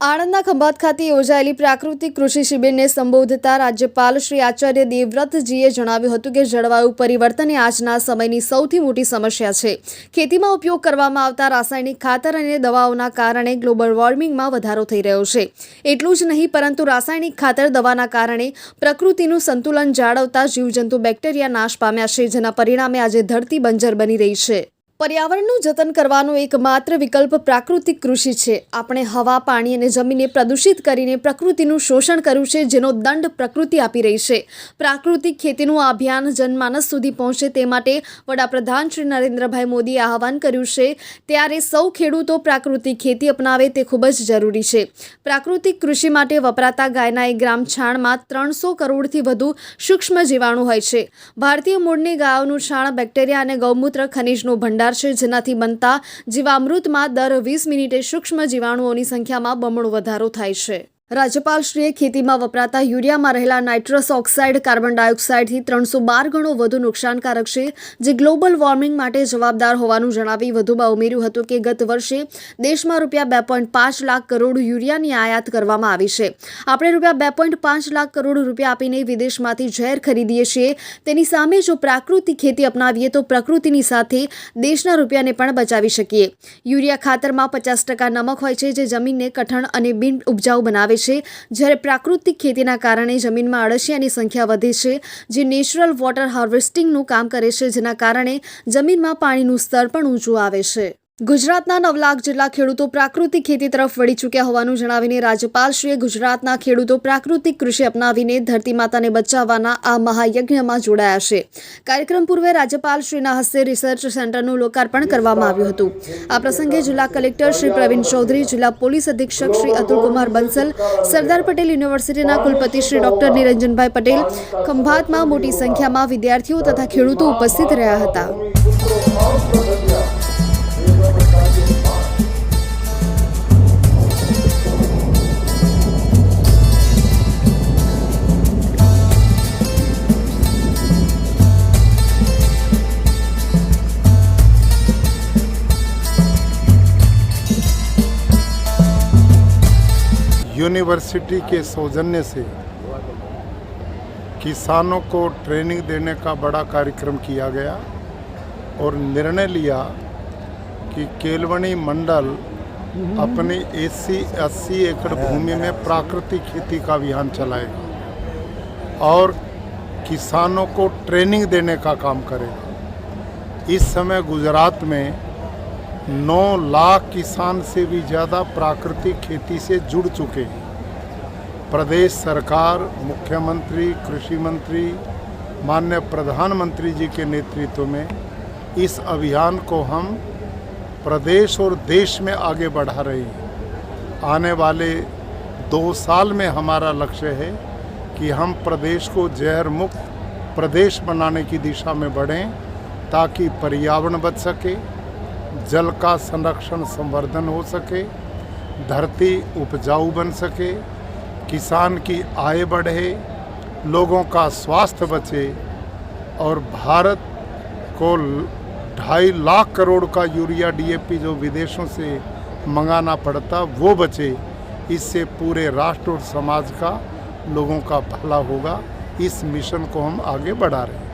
આણંદના ખંભાત ખાતે યોજાયેલી પ્રાકૃતિક કૃષિ શિબિરને સંબોધતા રાજ્યપાલ શ્રી આચાર્ય દેવવ્રતજીએ જણાવ્યું હતું કે જળવાયુ પરિવર્તન એ આજના સમયની સૌથી મોટી સમસ્યા છે. ખેતીમાં ઉપયોગ કરવામાં આવતા રાસાયણિક ખાતર અને દવાઓના કારણે ગ્લોબલ વોર્મિંગમાં વધારો થઈ રહ્યો છે. એટલું જ નહીં, પરંતુ રાસાયણિક ખાતર, દવાના કારણે પ્રકૃતિનું સંતુલન જાળવતા જીવજંતુ બેક્ટેરિયા નાશ પામ્યા છે, જેના પરિણામે આજે ધરતી બંજર બની રહી છે. પર્યાવરણનું જતન કરવાનો એકમાત્ર વિકલ્પ પ્રાકૃતિક કૃષિ છે. આપણે હવા, પાણી અને જમીનને પ્રદૂષિત કરીને પ્રકૃતિનું શોષણ કર્યું છે, જેનો દંડ પ્રકૃતિ આપી રહી છે. પ્રાકૃતિક ખેતીનું આ અભિયાન જનમાનસ સુધી પહોંચે તે માટે વડાપ્રધાન શ્રી નરેન્દ્રભાઈ મોદીએ આહવાન કર્યું છે, ત્યારે સૌ ખેડૂતો પ્રાકૃતિક ખેતી અપનાવે તે ખૂબ જ જરૂરી છે. પ્રાકૃતિક કૃષિ માટે વપરાતા ગાયના એક ગ્રામ છાણમાં ત્રણસો કરોડથી વધુ સૂક્ષ્મ જીવાણુ હોય છે. ભારતીય મૂળની ગાયોનું છાણ, બેક્ટેરિયા અને ગૌમૂત્ર ખનિજનું ભંડાર છે જેનાથી બનતા જીવામૃતમાં દર વીસ મિનિટે સૂક્ષ્મ જીવાણુઓની સંખ્યામાં બમણો વધારો થાય છે. રાજ્યપાલશ્રીએ ખેતીમાં વપરાતા યુરિયામાં રહેલા નાઇટ્રસ ઓક્સાઇડ, કાર્બન ડાયોક્સાઇડથી ત્રણસો બાર ગણો વધુ નુકસાનકારક છે, જે ગ્લોબલ વોર્મિંગ માટે જવાબદાર હોવાનું જણાવી વધુમાં ઉમેર્યું હતું કે ગત વર્ષે દેશમાં રૂપિયા બે પોઈન્ટ પાંચ લાખ કરોડ યુરિયાની આયાત કરવામાં આવી છે. આપણે રૂપિયા બે પોઈન્ટ પાંચ લાખ કરોડ રૂપિયા આપીને વિદેશમાંથી ઝેર ખરીદીએ છીએ. તેની સામે જો પ્રાકૃતિક ખેતી અપનાવીએ તો પ્રકૃતિની સાથે દેશના રૂપિયાને પણ બચાવી શકીએ. યુરિયા ખાતરમાં પચાસ ટકા નમક હોય છે, જે જમીનને કઠણ અને બિન ઉપજાઉ બનાવે છે. જ્યારે પ્રાકૃતિક ખેતીના કારણે જમીનમાં અળસિયાની સંખ્યા વધે છે, જે નેચરલ વોટર હાર્વેસ્ટિંગનું કામ કરે છે, જેના કારણે જમીનમાં પાણીનું સ્તર પણ ઊંચું આવે છે. ગુજરાતના નવ લાખ જેટલા ખેડૂતો પ્રાકૃતિક ખેતી તરફ વળી ચૂક્યા હોવાનું જણાવીને રાજ્યપાલશ્રીએ ગુજરાતના ખેડૂતો પ્રાકૃતિક કૃષિ અપનાવીને ધરતી માતાને બચાવવાના આ મહાયજ્ઞમાં જોડાયા છે. કાર્યક્રમ પૂર્વે રાજ્યપાલશ્રીના હસ્તે રિસર્ચ સેન્ટરનું લોકાર્પણ કરવામાં આવ્યું હતું. આ પ્રસંગે જિલ્લા કલેક્ટર શ્રી પ્રવીણ ચૌધરી, જિલ્લા પોલીસ અધિક્ષક શ્રી અતુલકુમાર બંસલ, સરદાર પટેલ યુનિવર્સિટીના કુલપતિ શ્રી ડોક્ટર નિરંજનભાઈ પટેલ, ખંભાતમાં મોટી સંખ્યામાં વિદ્યાર્થીઓ તથા ખેડૂતો ઉપસ્થિત રહ્યા હતા. यूनिवर्सिटी के सौजन्य से किसानों को ट्रेनिंग देने का बड़ा कार्यक्रम किया गया और निर्णय लिया कि केलवणी मंडल अपनी एसी, अस्सी एकड़ भूमि में प्राकृतिक खेती का अभियान चलाएगा और किसानों को ट्रेनिंग देने का काम करेगा। इस समय गुजरात में 9 लाख किसान से भी ज़्यादा प्राकृतिक खेती से जुड़ चुके हैं। प्रदेश सरकार, मुख्यमंत्री, कृषि मंत्री, माननीय प्रधानमंत्री जी के नेतृत्व में इस अभियान को हम प्रदेश और देश में आगे बढ़ा रहे हैं। आने वाले दो साल में हमारा लक्ष्य है कि हम प्रदेश को जहर मुक्त प्रदेश बनाने की दिशा में बढ़ें ताकि पर्यावरण बच सके जल का संरक्षण संवर्धन हो सके, धरती उपजाऊ बन सके, किसान की आय बढ़े, लोगों का स्वास्थ्य बचे और भारत को ढाई लाख करोड़ का यूरिया डीएपी जो विदेशों से मंगाना पड़ता वो बचे। इससे पूरे राष्ट्र और समाज का लोगों का भला होगा। इस मिशन को हम आगे बढ़ा रहे हैं।